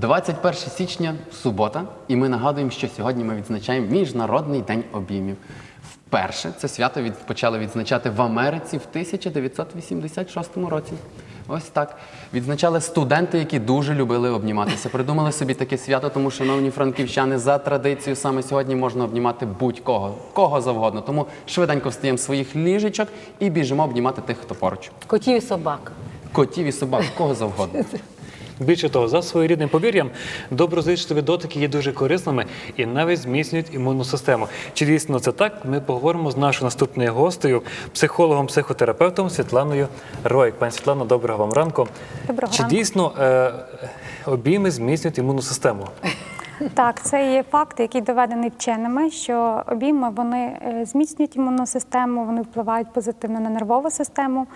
21 січня, субота, і ми нагадуємо, що сьогодні ми відзначаємо Міжнародний день обіймів. Вперше це свято від, почали відзначати в Америці в 1986 році. Ось так. Відзначали студенти, які дуже любили обніматися. Придумали собі таке свято, тому, шановні франківчани, за традицією саме сьогодні можна обнімати будь-кого, кого завгодно. Тому швиденько встаємо з своїх ліжечок і біжимо обнімати тих, хто поруч. Котів і собак. Котів і собак, кого завгодно. Більше того, за своєрідним повір'ям, доброзичливі дотики є дуже корисними і навіть зміцнюють імунну систему. Чи дійсно це так? Ми поговоримо з нашою наступною гостею, психологом, психотерапевтом Світланою Ройк. Пані Світлана, доброго вам ранку. Доброго Чи ранку. дійсно е, обійми зміцнюють імунну систему? Так, це є факт, який доведений вченими, що обійми вони е, зміцнюють імунну систему, вони впливають позитивно на нервову систему.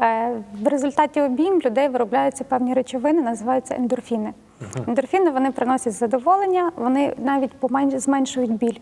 Е, В результаті обійм людей виробляються певні речовини, називаються ендорфіни. Ендорфіни вони приносять задоволення, вони навіть зменшують біль.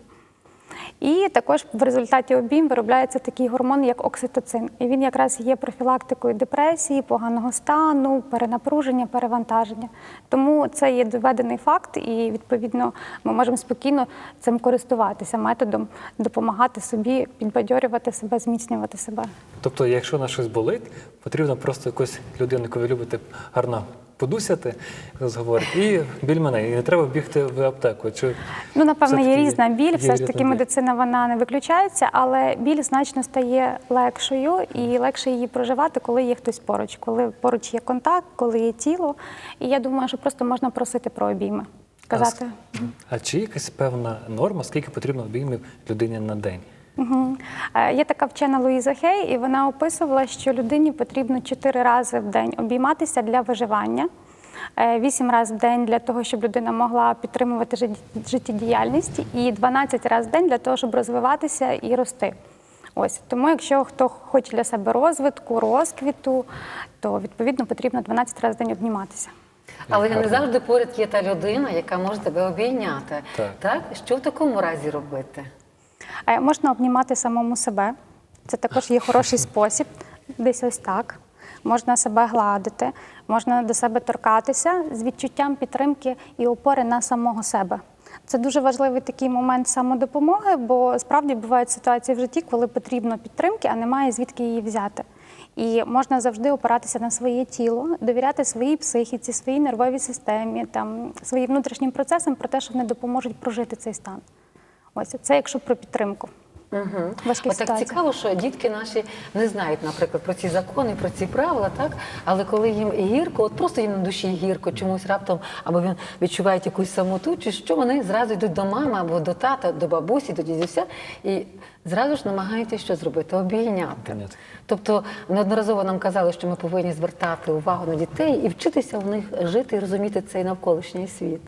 І також в результаті обійм виробляється такий гормон, як окситоцин. І він якраз є профілактикою депресії, поганого стану, перенапруження, перевантаження. Тому це є доведений факт, і відповідно ми можемо спокійно цим користуватися методом, допомагати собі, підбадьорювати себе, зміцнювати себе. Тобто, якщо на щось болить, потрібно просто якусь людину, яку ви любите, гарно подусяти, нас і біль мене. І не треба бігти в аптеку. Чи Ну, напевно, є різна біль, все ж таки біль? медицина вона не виключається, але біль значно стає легшою і легше її проживати, коли є хтось поруч, коли поруч є контакт, коли є тіло. І я думаю, що просто можна просити про обійми. Казати. А чи якась певна норма, скільки потрібно обіймів людині на день? Угу. Є така вчена Луїза Хей, і вона описувала, що людині потрібно 4 рази в день обійматися для виживання. 8 разів в день для того, щоб людина могла підтримувати жит- життєдіяльність, і 12 разів в день для того, щоб розвиватися і рости. Ось тому, якщо хто хоче для себе розвитку, розквіту, то відповідно потрібно 12 разів в день обніматися. Але не завжди поряд є та людина, яка може тебе обійняти. Так. Що в такому разі робити? Можна обнімати самому себе. Це також є хороший спосіб, десь ось так. Можна себе гладити, можна до себе торкатися з відчуттям підтримки і опори на самого себе. Це дуже важливий такий момент самодопомоги, бо справді бувають ситуації в житті, коли потрібно підтримки, а немає звідки її взяти. І можна завжди опиратися на своє тіло, довіряти своїй психіці, своїй нервовій системі, там, своїм внутрішнім процесам про те, що вони допоможуть прожити цей стан. Ось це якщо про підтримку. Угу. Важких так цікаво, що дітки наші не знають, наприклад, про ці закони, про ці правила, так? Але коли їм гірко, от просто їм на душі гірко, чомусь раптом, або він відчувають якусь самоту, чи що вони зразу йдуть до мами або до тата, до бабусі, до дідуся, і зразу ж намагаються що зробити? Обійняти. Обійняти. Тобто неодноразово нам казали, що ми повинні звертати увагу на дітей і вчитися в них жити і розуміти цей навколишній світ.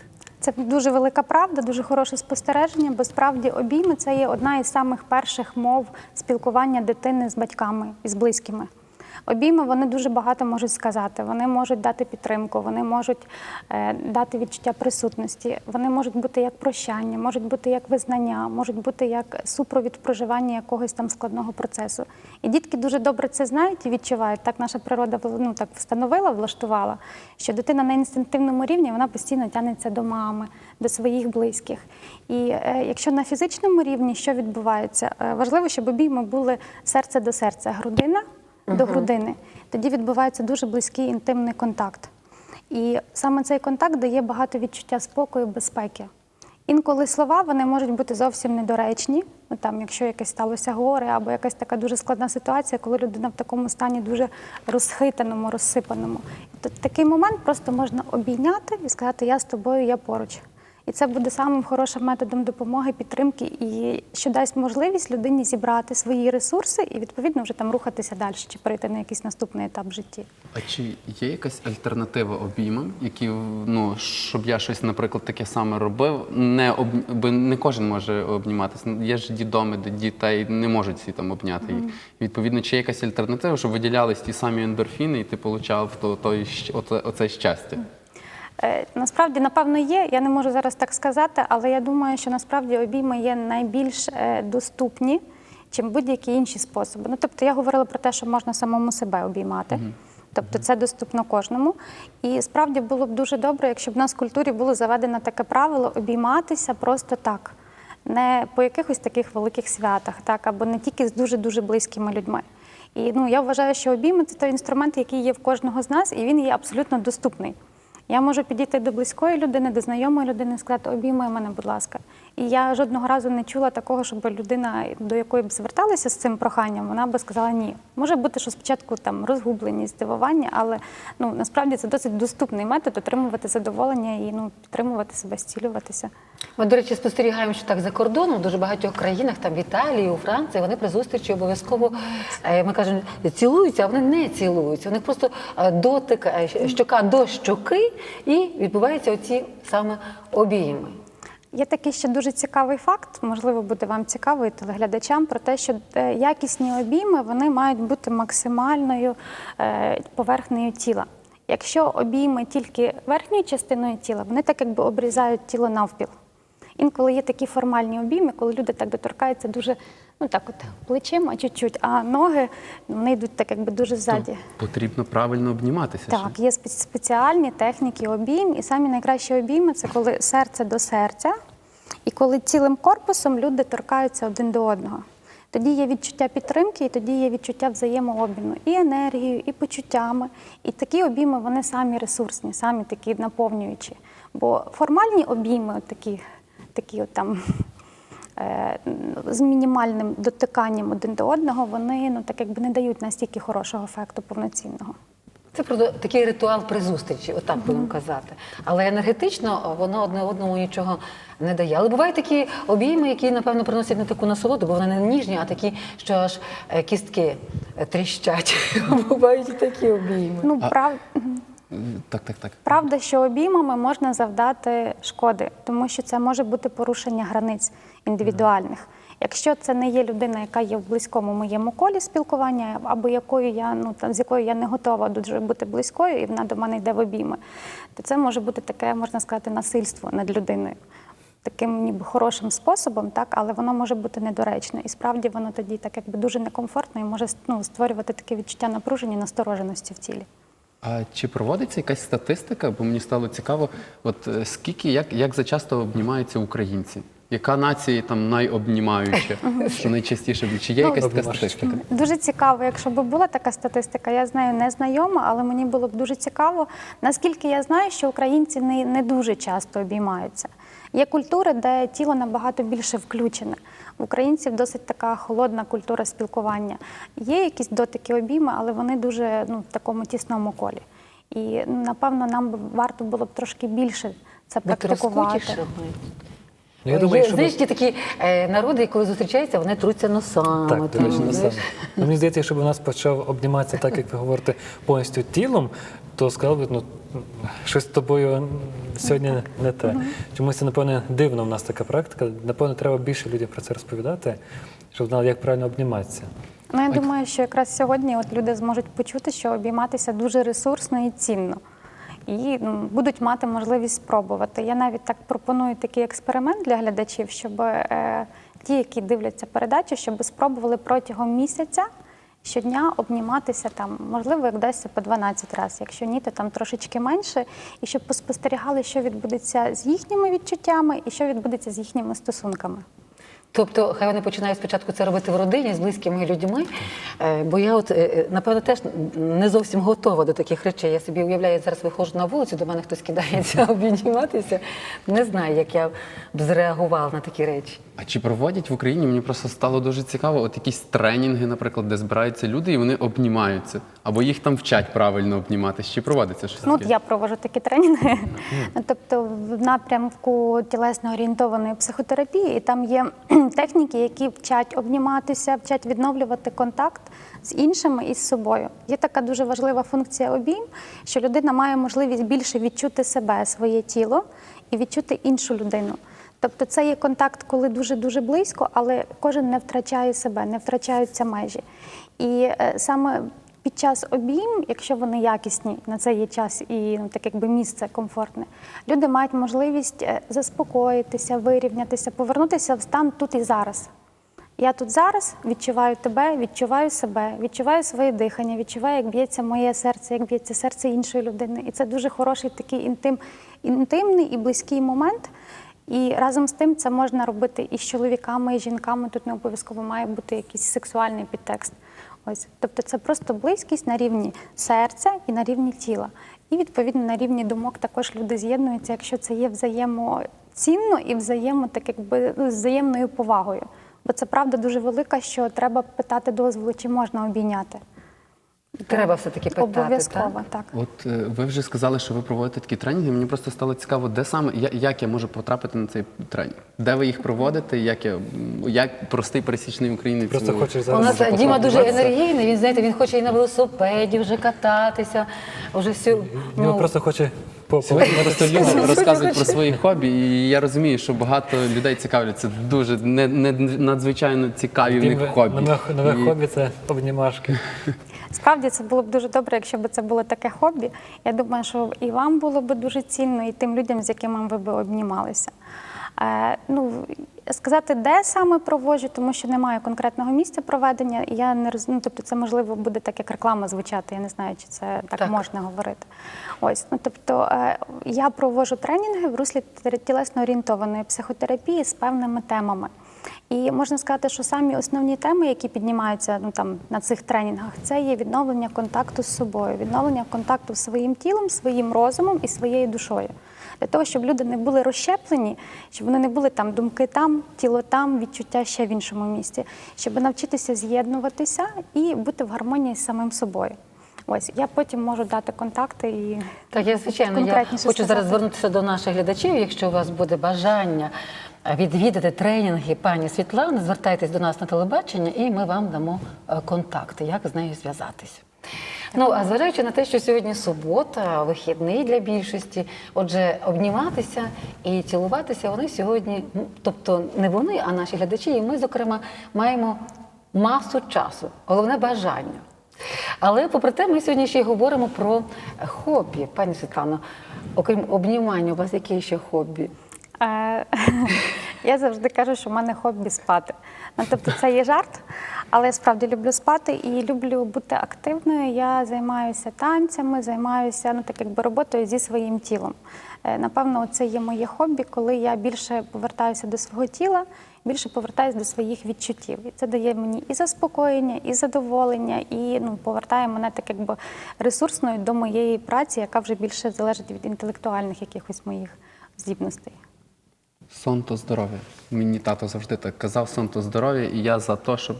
Це дуже велика правда, дуже хороше спостереження, бо справді обійми це є одна із самих перших мов спілкування дитини з батьками і з близькими. Обійми вони дуже багато можуть сказати. Вони можуть дати підтримку, вони можуть е, дати відчуття присутності, вони можуть бути як прощання, можуть бути як визнання, можуть бути як супровід в проживанні якогось там складного процесу. І дітки дуже добре це знають і відчувають. Так наша природа ну, так встановила, влаштувала, що дитина на інстинктивному рівні вона постійно тягнеться до мами, до своїх близьких. І е, якщо на фізичному рівні що відбувається, Е, важливо, щоб обійми були серце до серця, грудина до грудини. Тоді відбувається дуже близький інтимний контакт. І саме цей контакт дає багато відчуття спокою, безпеки. Інколи слова вони можуть бути зовсім недоречні. Ну, там, якщо якесь сталося горе або якась така дуже складна ситуація, коли людина в такому стані дуже розхитаному, розсипаному. То такий момент просто можна обійняти і сказати Я з тобою, я поруч. І це буде самим хорошим методом допомоги, підтримки, і що дасть можливість людині зібрати свої ресурси і відповідно вже там рухатися далі чи перейти на якийсь наступний етап в житті. А чи є якась альтернатива обіймам, які ну щоб я щось, наприклад, таке саме робив? Не об бо не кожен може обніматися. Є ж дідоми, де дітей не можуть всі там обняти їх. Відповідно, чи є якась альтернатива, щоб виділялись ті самі ендорфіни, і ти получав то, то, оце, оце щастя? Е, Насправді, напевно, є. Я не можу зараз так сказати, але я думаю, що насправді обійми є найбільш е, доступні, чим будь-які інші способи. Ну, тобто я говорила про те, що можна самому себе обіймати. Тобто це доступно кожному. І справді було б дуже добре, якщо б в нас в культурі було заведено таке правило обійматися просто так, не по якихось таких великих святах, так, або не тільки з дуже-дуже близькими людьми. І ну, я вважаю, що обійми це той інструмент, який є в кожного з нас, і він є абсолютно доступний. Я можу підійти до близької людини, до знайомої людини і сказати, обійми мене, будь ласка. І я жодного разу не чула такого, щоб людина, до якої б зверталася з цим проханням, вона би сказала ні. Може бути, що спочатку там розгубленість, здивування, але ну насправді це досить доступний метод отримувати задоволення і ну підтримувати себе, зцілюватися. Ми, до речі, спостерігаємо, що так за кордоном, в дуже багатьох країнах, там в Італії, у Франції, вони при зустрічі обов'язково, е, ми кажемо, цілуються, а вони не цілуються. Них просто е, дотик е, щока до щоки, і відбуваються оці саме обійми. Є такий ще дуже цікавий факт, можливо, буде вам цікаво і телеглядачам про те, що якісні обійми вони мають бути максимальною поверхнею тіла. Якщо обійми тільки верхньою частиною тіла, вони так якби обрізають тіло навпіл. Інколи є такі формальні обійми, коли люди так доторкаються дуже, ну так от плечима чуть-чуть, а ноги вони йдуть так якби дуже ззаді. Потрібно правильно обніматися. ще. Так, є спеціальні техніки обійм, і самі найкращі обійми це коли серце до серця, і коли цілим корпусом люди торкаються один до одного. Тоді є відчуття підтримки, і тоді є відчуття взаємообміну і енергією, і почуттями. І такі обійми вони самі ресурсні, самі такі наповнюючі. Бо формальні обійми, такі, такі от там е, з мінімальним дотиканням один до одного, вони ну так якби не дають настільки хорошого ефекту повноцінного. Це про такий ритуал при зустрічі, отак будемо казати. Але енергетично воно одне одному нічого не дає. Але бувають такі обійми, які, напевно, приносять не таку насолоду, бо вони не ніжні, а такі, що аж е, кістки е, тріщать. Бувають і такі обійми. Ну, прав... Так, так, так. Правда, що обіймами можна завдати шкоди, тому що це може бути порушення границь індивідуальних. Якщо це не є людина, яка є в близькому моєму колі спілкування, або якою я ну там з якою я не готова дуже бути близькою, і вона до мене йде в обійми, то це може бути таке, можна сказати, насильство над людиною. Таким ніби хорошим способом, так, але воно може бути недоречне. І справді воно тоді так якби дуже некомфортно і може ну, створювати таке відчуття напруження, настороженості в тілі. А чи проводиться якась статистика? Бо мені стало цікаво, от е, скільки, як, як зачасто обнімаються українці? Яка нація там найобнімаюча? Що найчастіше? Чи є якась така статистика? Дуже цікаво, якщо б була така статистика, я з нею не знайома, але мені було б дуже цікаво. Наскільки я знаю, що українці не, не дуже часто обіймаються. Є культури, де тіло набагато більше включене. В українців досить така холодна культура спілкування. Є якісь дотики обійми, але вони дуже ну, в такому тісному колі. І ну, напевно нам варто було б трошки більше це Бути практикувати. Ну, я думаю, Є, що знаєш, ті такі е, народи, коли зустрічаються, вони труться носами. Так, знаєш. насправді. Ну, Мені здається, якщо б у нас почав обніматися так, як ви говорите, повністю тілом, то сказав би, ну щось з тобою сьогодні не те. Чомусь це, напевно, дивно в нас така практика. Напевно, треба більше людям про це розповідати, щоб знали, як правильно обніматися. Ну, я думаю, що якраз сьогодні от люди зможуть почути, що обійматися дуже ресурсно і цінно. І ну, будуть мати можливість спробувати. Я навіть так пропоную такий експеримент для глядачів, щоб е, ті, які дивляться передачу, щоб спробували протягом місяця щодня обніматися там, можливо, як дасться по 12 разів. Якщо ні, то там трошечки менше, і щоб поспостерігали, що відбудеться з їхніми відчуттями і що відбудеться з їхніми стосунками. Тобто, хай вони починають спочатку це робити в родині з близькими людьми. Е, Бо я, от е, е, напевно, теж не зовсім готова до таких речей. Я собі уявляю, зараз виходжу на вулицю, до мене хтось кидається обійматися. Не знаю, як я б зреагувала на такі речі. А чи проводять в Україні? Мені просто стало дуже цікаво, от якісь тренінги, наприклад, де збираються люди і вони обнімаються, або їх там вчать правильно обніматися. Чи проводиться щось Ну, таке? я проводжу такі тренінги, тобто в напрямку тілесно орієнтованої психотерапії, і там є техніки, які вчать обніматися, вчать відновлювати контакт з іншими і з собою. Є така дуже важлива функція обійм, що людина має можливість більше відчути себе, своє тіло і відчути іншу людину. Тобто це є контакт, коли дуже дуже близько, але кожен не втрачає себе, не втрачаються межі. І е, саме під час обійм, якщо вони якісні, на це є час і ну, так якби місце комфортне, люди мають можливість е, заспокоїтися, вирівнятися, повернутися в стан тут і зараз. Я тут зараз відчуваю тебе, відчуваю себе, відчуваю своє дихання, відчуваю, як б'ється моє серце, як б'ється серце іншої людини. І це дуже хороший такий інтим, інтимний і близький момент. І разом з тим це можна робити і з чоловіками, і з жінками. Тут не обов'язково має бути якийсь сексуальний підтекст. Ось, тобто це просто близькість на рівні серця і на рівні тіла. І відповідно на рівні думок також люди з'єднуються, якщо це є взаємоцінно і взаємо, так якби ну, взаємною повагою. Бо це правда дуже велика, що треба питати дозволу, чи можна обійняти. Треба все-таки питати. Обов'язково, так? так. От е, ви вже сказали, що ви проводите такі тренінги. Мені просто стало цікаво, де саме я- як я можу потрапити на цей тренінг? Де ви їх проводите? Як я як простий пересічний українець Просто ну, хочеш У нас може Діма дуже енергійний. Він знаєте, він хоче і на велосипеді вже кататися. Вже всю Він ну, просто хоче Сьогодні просто люди розказують про свої хобі, і я розумію, що багато людей цікавляться дуже не, не надзвичайно цікаві в них хобі. нове, нове І- хобі це обнімашки. Справді це було б дуже добре, якщо б це було таке хобі. Я думаю, що і вам було б дуже цінно, і тим людям, з якими ви б обнімалися. Е, ну, сказати, де саме проводжу, тому що немає конкретного місця проведення. Я не роз... ну, тобто це можливо буде так, як реклама звучати. Я не знаю, чи це так, Так. можна говорити. Ось, ну тобто е, я проводжу тренінги в руслі тілесно орієнтованої психотерапії з певними темами. І можна сказати, що самі основні теми, які піднімаються ну, там, на цих тренінгах, це є відновлення контакту з собою, відновлення контакту з своїм тілом, своїм розумом і своєю душою. Для того, щоб люди не були розщеплені, щоб вони не були там думки там, тіло там, відчуття ще в іншому місці, щоб навчитися з'єднуватися і бути в гармонії з самим собою. Ось я потім можу дати контакти і Так, я звичайно, я хочу зараз звернутися до наших глядачів. Якщо у вас буде бажання відвідати тренінги пані Світлани, звертайтесь до нас на телебачення, і ми вам дамо е, контакти, як з нею зв'язатися. Ну, а зважаючи на те, що сьогодні субота, вихідний для більшості, отже, обніматися і цілуватися вони сьогодні, ну, тобто не вони, а наші глядачі, і ми, зокрема, маємо масу часу, головне бажання. Але попри те, ми сьогодні ще й говоримо про хобі. Пані Світлано, окрім обнімання, у вас яке ще хобі? Я завжди кажу, що в мене хобі спати. Ну, тобто це є жарт, але я справді люблю спати і люблю бути активною. Я займаюся танцями, займаюся ну, так якби роботою зі своїм тілом. Е, Напевно, це є моє хобі, коли я більше повертаюся до свого тіла, більше повертаюся до своїх відчуттів. І це дає мені і заспокоєння, і задоволення, і ну, повертає мене так якби ресурсною до моєї праці, яка вже більше залежить від інтелектуальних якихось моїх здібностей. Сон то здоров'я. Мені тато завжди так казав, сон то здоров'я, і я за те, щоб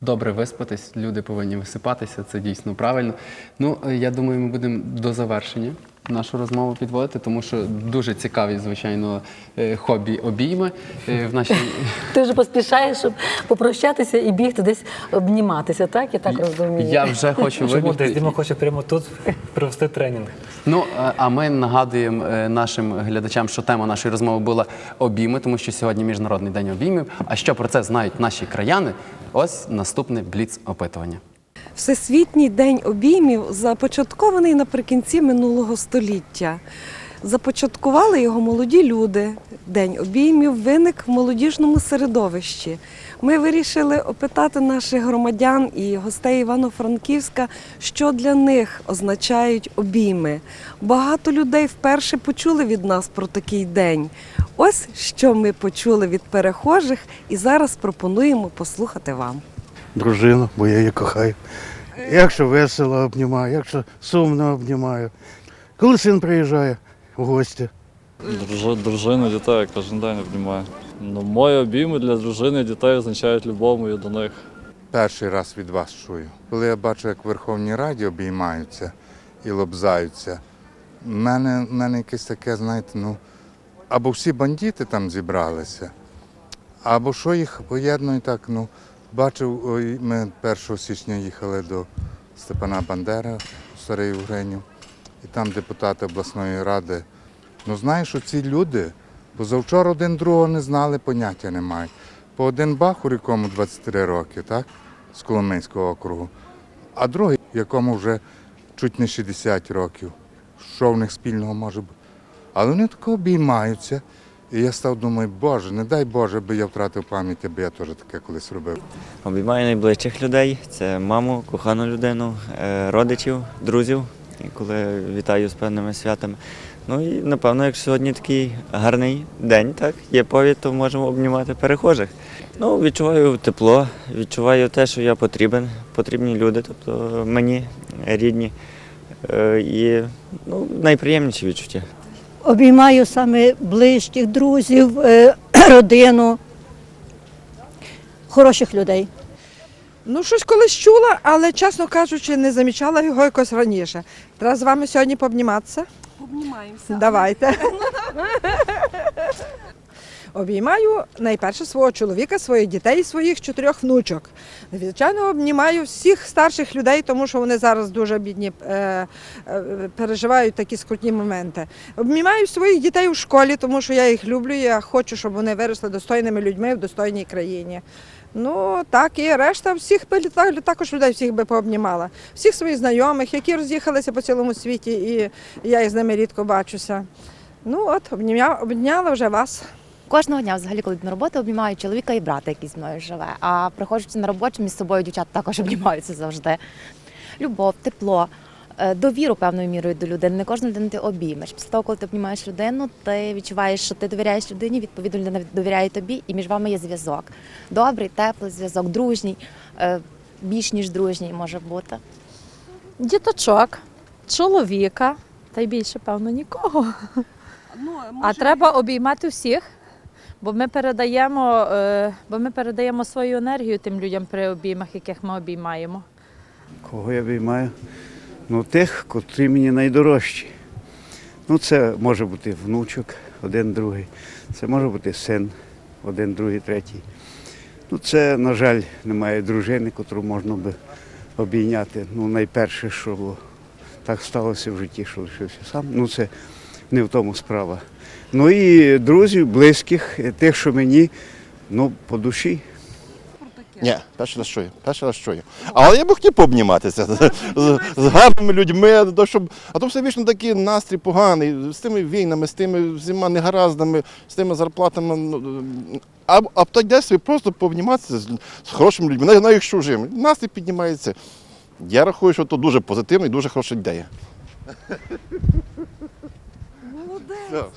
добре виспатись, люди повинні висипатися, це дійсно правильно. Ну, е, я думаю, ми будемо до завершення нашу розмову підводити, тому що дуже цікаві, звичайно, е, хобі обійми е, в нашій. Ти вже поспішаєш, щоб попрощатися і бігти десь обніматися, так? Я так розумію. Я вже хочу вибігти. Діма хоче прямо тут провести тренінг? Ну, а ми нагадуємо е, нашим глядачам, що тема нашої розмови була обійми, тому що сьогодні Міжнародний день обіймів. А що про це знають наші краяни? Ось наступне бліц опитування. Всесвітній день обіймів започаткований наприкінці минулого століття. Започаткували його молоді люди. День обіймів виник в молодіжному середовищі. Ми вирішили опитати наших громадян і гостей Івано-Франківська, що для них означають обійми. Багато людей вперше почули від нас про такий день. Ось що ми почули від перехожих, і зараз пропонуємо послухати вам. Дружину, бо я її кохаю. Якщо весело обнімаю, якщо сумно обнімаю. Коли син приїжджає в гості, Дружи, дружину, дітей кожен день обнімаю. Ну, мої обійми для дружини і дітей означають любов мою до них. Перший раз від вас чую. Коли я бачу, як в Верховній Раді обіймаються і лобзаються, в мене, мене якесь таке, знаєте, ну, або всі бандити там зібралися, або що їх поєднує так, ну, бачив, ми 1 січня їхали до Степана Бандери в Старий Угринів, і там депутати обласної ради. Ну, знаєш, оці люди, бо завчора один другого не знали, поняття не мають. По один бахур, якому 23 роки, так, з Коломийського округу, а другий, якому вже чуть не 60 років. Що в них спільного може бути? Але вони тако обіймаються І я став думаю, Боже, не дай Боже, би я втратив пам'ять, аби я теж таке колись робив. Обіймаю найближчих людей. Це маму, кохану людину, е, родичів, друзів, коли вітаю з певними святами. Ну і напевно, якщо сьогодні такий гарний день, так, є повід, то можемо обнімати перехожих. Ну, відчуваю тепло, відчуваю те, що я потрібен, потрібні люди, тобто мені рідні. Е, І ну, найприємніші відчуття. Обіймаю саме ближчих, друзів, е, родину, хороших людей. Ну, щось колись чула, але, чесно кажучи, не замічала його якось раніше. Треба з вами сьогодні пообніматися. Обнімаємося. Давайте. Обіймаю найперше свого чоловіка, своїх дітей своїх чотирьох внучок. Звичайно, обнімаю всіх старших людей, тому що вони зараз дуже бідні е, е, переживають такі скрутні моменти. Обнімаю своїх дітей у школі, тому що я їх люблю. Я хочу, щоб вони виросли достойними людьми в достойній країні. Ну так і решта всіх також людей всіх би пообнімала. Всіх своїх знайомих, які роз'їхалися по цілому світі, і я із ними рідко бачуся. Ну от обняла вже вас. Кожного дня, взагалі, коли йду на роботу, обнімаю чоловіка і брата, який зі мною живе. А приходячи на роботу, між собою дівчата також обнімаються завжди. Любов, тепло, е, довіру певною мірою до людини. Не кожну людину ти обіймеш. Після того, коли ти обнімаєш людину, ти відчуваєш, що ти довіряєш людині, відповідно, людина довіряє тобі, і між вами є зв'язок. Добрий, теплий зв'язок, дружній, е, більш ніж дружній може бути. Діточок, чоловіка, та й більше, певно, нікого. Ну, А треба обіймати всіх, бо ми передаємо, е, бо ми передаємо свою енергію тим людям при обіймах, яких ми обіймаємо. Кого я обіймаю? Ну, тих, котрі мені найдорожчі. Ну, це може бути внучок, один, другий. Це може бути син, один, другий, третій. Ну, це, на жаль, немає дружини, котру можна би обійняти. Ну, найперше, що так сталося в житті, що лишився сам. Ну, це не в тому справа. Ну і друзів, близьких, тих, що мені ну, по душі. Ні, перший раз чую, перший раз чую. Але я б хотів пообніматися з, з, гарними людьми, то щоб, а то все вічно такий настрій поганий, з тими війнами, з тими всіма негараздами, з тими зарплатами. ну, А, а то йде собі просто пообніматися з, з хорошими людьми, навіть якщо чужими. Настрій піднімається. Я рахую, що це дуже позитивна і дуже хороша ідея. No.